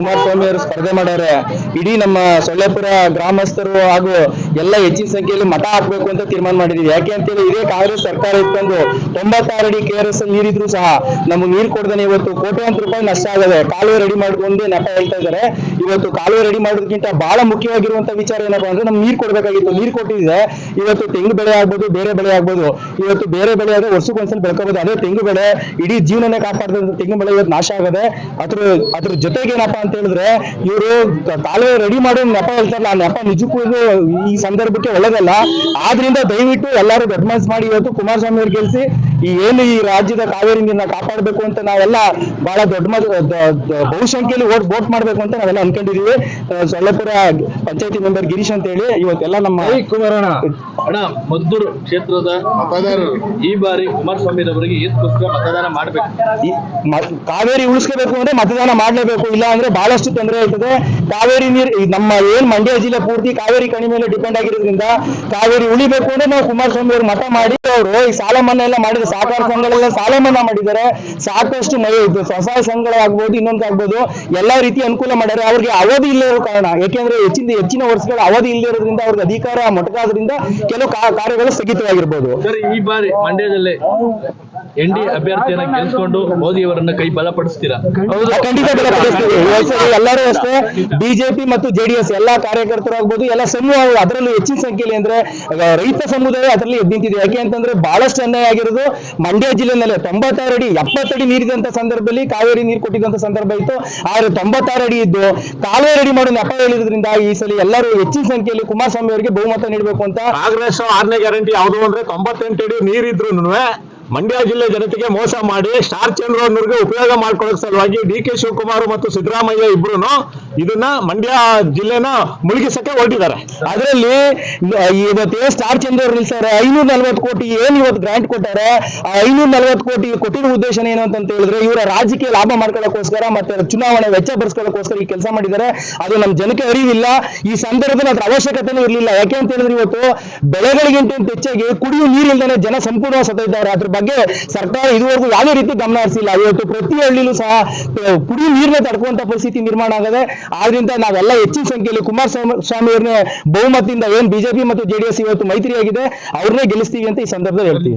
ಕುಮಾರಸ್ವಾಮಿ ಅವರು ಸ್ಪರ್ಧೆ ಮಾಡವ್ರೆ ಇಡೀ ನಮ್ಮ ಸೊಳ್ಳೆಪುರ ಗ್ರಾಮಸ್ಥರು ಹಾಗೂ ಎಲ್ಲ ಹೆಚ್ಚಿನ ಸಂಖ್ಯೆಯಲ್ಲಿ ಮತ ಹಾಕ್ಬೇಕು ಅಂತ ತೀರ್ಮಾನ ಮಾಡಿದೀವಿ ಯಾಕೆ ಅಂತೇಳಿ ಇದೇ ಕಾಂಗ್ರೆಸ್ ಸರ್ಕಾರ ಇಟ್ಕೊಂಡು ತೊಂಬತ್ತಾರು ಅಡಿ ಕೆ ಆರ್ ಎಸ್ ನೀರಿದ್ರು ಸಹ ನಮ್ಗೆ ನೀರು ಕೊಡ್ದೇನೆ ಇವತ್ತು ಕೋಟ್ಯಾಂತರ ರೂಪಾಯಿ ನಷ್ಟ ಆಗದೆ ಕಾಲುವೆ ರೆಡಿ ಮಾಡ್ಕೊಂಡು ನೆಪ ಹೇಳ್ತಾ ಇದ್ದಾರೆ. ಇವತ್ತು ಕಾಲುವೆ ರೆಡಿ ಮಾಡೋದಕ್ಕಿಂತ ಬಹಳ ಮುಖ್ಯವಾಗಿರುವಂತ ವಿಚಾರ ಏನಪ್ಪಾ ಅಂದ್ರೆ ನಮ್ಗೆ ನೀರು ಕೊಡ್ಬೇಕಾಗಿತ್ತು. ನೀರು ಕೊಟ್ಟಿದೆ ಇವತ್ತು ತೆಂಗು ಬೆಳೆ ಆಗ್ಬೋದು, ಬೇರೆ ಬೆಳೆ ಆಗ್ಬೋದು. ಇವತ್ತು ಬೇರೆ ಬೆಳೆ ಆದ್ರೆ ವರ್ಷಕ್ಕೊಂದ್ಸಲ ಬೆಳ್ಕೋಬಹುದು ಅದೇ ತೆಂಗು ಬೆಳೆ ಇಡೀ ಜೀವನನೇ ಕಾಪಾಡ್ದಂತ ತೆಂಗು ಬೆಳೆ ಇವತ್ತು ನಾಶ ಆಗದೆ ಅದ್ರ ಅದ್ರ ಜೊತೆಗೆ ಏನಪ್ಪಾ ಅಂತ ಹೇಳಿದ್ರೆ ಇವರು ಕಾಲುವೆ ರೆಡಿ ಮಾಡೋ ನೆಪ ಹೇಳ್ತಾರಲ್ಲ, ಆ ನೆಪ ನಿಜಕ್ಕೂ ಈ ಸಂದರ್ಭಕ್ಕೆ ಒಳ್ಳೇದಲ್ಲ ಆದ್ರಿಂದ ದಯವಿಟ್ಟು ಎಲ್ಲರೂ ದೊಡ್ಡ ಮಾಡಿ ಇವತ್ತು ಕುಮಾರಸ್ವಾಮಿ ಅವ್ರು ಗೆಲ್ಸಿ ಈ ಏನು ಈ ರಾಜ್ಯದ ಕಾವೇರಿ ನೀರನ್ನ ಕಾಪಾಡಬೇಕು ಅಂತ ನಾವೆಲ್ಲ ಬಹಳ ದೊಡ್ಡ ಬಹುಸಂಖ್ಯೆಯಲ್ಲಿ ಓಟ್ ವೋಟ್ ಮಾಡ್ಬೇಕು ಅಂತ ನಾವೆಲ್ಲ ಅನ್ಕೊಂಡಿದೀವಿ. ಸೊಳ್ಳೆಪುರ ಪಂಚಾಯತಿ ಮೆಂಬರ್ ಗಿರೀಶ್ ಅಂತ ಹೇಳಿ ಇವತ್ತೆಲ್ಲ ನಮ್ಮ ಕುಮಾರಣ್ಣ ಅಣ್ಣ ಮದ್ದೂರು ಕ್ಷೇತ್ರದ ಮತದಾರರು. ಈ ಬಾರಿ ಕುಮಾರಸ್ವಾಮಿ ಅವರಿಗೆ ಏನ್ಕೋಸ್ಕರ ಮತದಾನ ಮಾಡಬೇಕು. ಕಾವೇರಿ ಉಳಿಸ್ಕೋಬೇಕು ಅಂದ್ರೆ ಮತದಾನ ಮಾಡ್ಲೇಬೇಕು ಇಲ್ಲ ಅಂದ್ರೆ ಬಹಳಷ್ಟು ತೊಂದರೆ ಆಗ್ತದೆ ಕಾವೇರಿ ನೀರು ನಮ್ಮ ಏನ್ ಮಂಡ್ಯ ಜಿಲ್ಲೆ ಪೂರ್ತಿ ಕಾವೇರಿ ಕಣಿ ಮೇಲೆ ಡಿಪೆಂಡ್ ಆಗಿರೋದ್ರಿಂದ ಕಾವೇರಿ ಉಳಿಬೇಕು ಅಂದ್ರೆ ನಾವು ಕುಮಾರಸ್ವಾಮಿ ಅವರು ಮತ ಮಾಡಿ ಅವರು ಈ ಸಾಲ ಮನ್ನಾ ಎಲ್ಲ ಮಾಡಿದ ಸಹಕಾರ ಸಂಘಗಳೆಲ್ಲ ಸಾಲ ಮನ್ನಾ ಮಾಡಿದ್ದಾರೆ. ಸಾಕಷ್ಟು ಸ್ವಸಹಾಯ ಸಂಘಗಳಾಗ್ಬೋದು ಇನ್ನೊಂದು ಆಗ್ಬೋದು. ಎಲ್ಲಾ ರೀತಿ ಅನುಕೂಲ ಮಾಡ್ಯಾರ ಅವ್ರಿಗೆ ಅವಧಿ ಇಲ್ಲದ ಕಾರಣ. ಯಾಕೆಂದ್ರೆ ಹೆಚ್ಚಿನ ಹೆಚ್ಚಿನ ವರ್ಷಗಳ ಅವಧಿ ಇಲ್ಲದೆ ಇರೋದ್ರಿಂದ ಅವ್ರಿಗೆ ಅಧಿಕಾರ, ಮೊಟಕಾದ್ರಿಂದ ಕೆಲವು ಕಾರ್ಯಗಳು ಸ್ಥಗಿತವಾಗಿರ್ಬೋದು. ಈ ಬಾರಿ ಮಂಡ್ಯದಲ್ಲಿ ಎನ್ ಡಿ ಅಭ್ಯರ್ಥಿಯನ್ನ ಗೆಲ್ಸ್ಕೊಂಡು ಮೋದಿ ಅವರನ್ನ ಕೈ ಬಲಪಡಿಸ್ತೀರಾ? ಖಂಡಿತ ಬಲಪಡಿಸ್ತೀವಿ ಎಲ್ಲರೂ ಅಷ್ಟೇ ಬಿಜೆಪಿ ಮತ್ತು ಜೆಡಿಎಸ್ ಎಲ್ಲಾ ಕಾರ್ಯಕರ್ತರು ಆಗ್ಬೋದು ಎಲ್ಲ ಸಮೂಹ ಅದರಲ್ಲೂ ಹೆಚ್ಚಿನ ಸಂಖ್ಯೆಯಲ್ಲಿ ಅಂದ್ರೆ ರೈತ ಸಮುದಾಯ ಅದರಲ್ಲಿ ಎದ್ದು ನಿಂತಿದೆ. ಯಾಕೆ ಅಂತಂದ್ರೆ ಬಹಳಷ್ಟು ಅನ್ಯಾಯ ಆಗಿರೋದು ಮಂಡ್ಯ ಜಿಲ್ಲೆನಲ್ಲಿ ತೊಂಬತ್ತಾರು ಅಡಿ ಎಪ್ಪತ್ತಡಿ ನೀರಿದಂತ ಸಂದರ್ಭದಲ್ಲಿ ಕಾವೇರಿ ನೀರು ಕೊಟ್ಟಿದ್ದಂತ ಸಂದರ್ಭ ಇತ್ತು. ಆದ್ರೆ ತೊಂಬತ್ತಾರು ಅಡಿ ಇದ್ದು ಕಾಲುವೆ ರೆಡಿ ಮಾಡೋ ನೆಪ ಹೇಳಿದ್ರಿಂದ ಈ ಸಲ ಎಲ್ಲರೂ ಹೆಚ್ಚಿನ ಸಂಖ್ಯೆಯಲ್ಲಿ ಕುಮಾರಸ್ವಾಮಿ ಅವರಿಗೆ ಬಹುಮತ ನೀಡಬೇಕು ಅಂತ ಕಾಂಗ್ರೆಸ್ ಆರನೇ ಗ್ಯಾರಂಟಿ ಯಾವುದು ಅಂದ್ರೆ ತೊಂಬತ್ತೆಂಟು ಅಡಿ ನೀರಿದ್ರು ಮಂಡ್ಯ ಜಿಲ್ಲೆ ಜನತೆಗೆ ಮೋಸ ಮಾಡಿ ಸ್ಟಾರ್ ಚಂದ್ರನವ್ರಿಗೆ ಉಪಯೋಗ ಮಾಡ್ಕೊಳ್ಳೋ ಸಲುವಾಗಿ ಡಿ ಕೆ ಶಿವಕುಮಾರ್ ಮತ್ತು ಸಿದ್ದರಾಮಯ್ಯ ಇಬ್ರು ಇದನ್ನ ಮಂಡ್ಯ ಜಿಲ್ಲೆನ ಮುಳುಗಿಸಕ್ಕೆ ಹೊರಟಿದ್ದಾರೆ. ಅದರಲ್ಲಿ ಇವತ್ತು ಸ್ಟಾರ್ ಚಂದ್ರ ನಿಲ್ಸಾರೆ ಐನೂರ ನಲ್ವತ್ತು ಕೋಟಿ ಏನ್ ಇವತ್ತು ಗ್ರಾಂಟ್ ಕೊಟ್ಟಾರೆ? ಆ ಐನೂರ ನಲ್ವತ್ತು ಕೋಟಿ ಕೊಟ್ಟಿರೋ ಉದ್ದೇಶ ಏನು ಅಂತ ಹೇಳಿದ್ರೆ, ಇವರ ರಾಜಕೀಯ ಲಾಭ ಮಾಡ್ಕೊಳ್ಳೋಕೋಸ್ಕರ ಮತ್ತೆ ಚುನಾವಣೆ ವೆಚ್ಚ ಬರ್ಸ್ಕೊಳ್ಳೋಕೋಸ್ಕರ ಈ ಕೆಲಸ ಮಾಡಿದ್ದಾರೆ. ಅದು ನಮ್ಮ ಜನಕ್ಕೆ ಅರಿವಿಲ್ಲ. ಈ ಸಂದರ್ಭದಲ್ಲಿ ಅದ್ರ ಅವಶ್ಯಕತೆನೂ ಇರಲಿಲ್ಲ. ಯಾಕೆ ಅಂತ ಹೇಳಿದ್ರೆ ಇವತ್ತು ಬೆಳೆಗಳಿಗಿಂತ ಹೆಚ್ಚಾಗಿ ಕುಡಿಯುವ ನೀರಿಲ್ದೇ ಜನ ಸಂಪೂರ್ಣ ಸತ್ತಿದ್ದಾರೆ ಅದ್ರ ಬಗ್ಗೆ ಸರ್ಕಾರ ಇದುವರೆಗೂ ಯಾವುದೇ ರೀತಿ ಗಮನ ಹರಿಸಿಲ್ಲ. ಇವತ್ತು ಪ್ರತಿ ಹಳ್ಳಿಲೂ ಸಹ ಕುಡಿ ನೀರನ್ನ ತಡ್ಕುವಂತ ಪರಿಸ್ಥಿತಿ ನಿರ್ಮಾಣ ಆಗದೆ. ಆದ್ರಿಂದ ನಾವೆಲ್ಲ ಹೆಚ್ಚಿನ ಸಂಖ್ಯೆಯಲ್ಲಿ ಕುಮಾರಸ್ವಾಮಿ ಸ್ವಾಮಿ ಅವ್ರನ್ನೇ ಬಹುಮತದಿಂದ ಏನ್ ಬಿಜೆಪಿ ಮತ್ತು ಜೆಡಿಎಸ್ ಇವತ್ತು ಮೈತ್ರಿಯಾಗಿದೆ, ಅವ್ರನ್ನೇ ಗೆಲ್ಲಿಸ್ತೀವಿ ಅಂತ ಈ ಸಂದರ್ಭದಲ್ಲಿ ಹೇಳ್ತೀವಿ.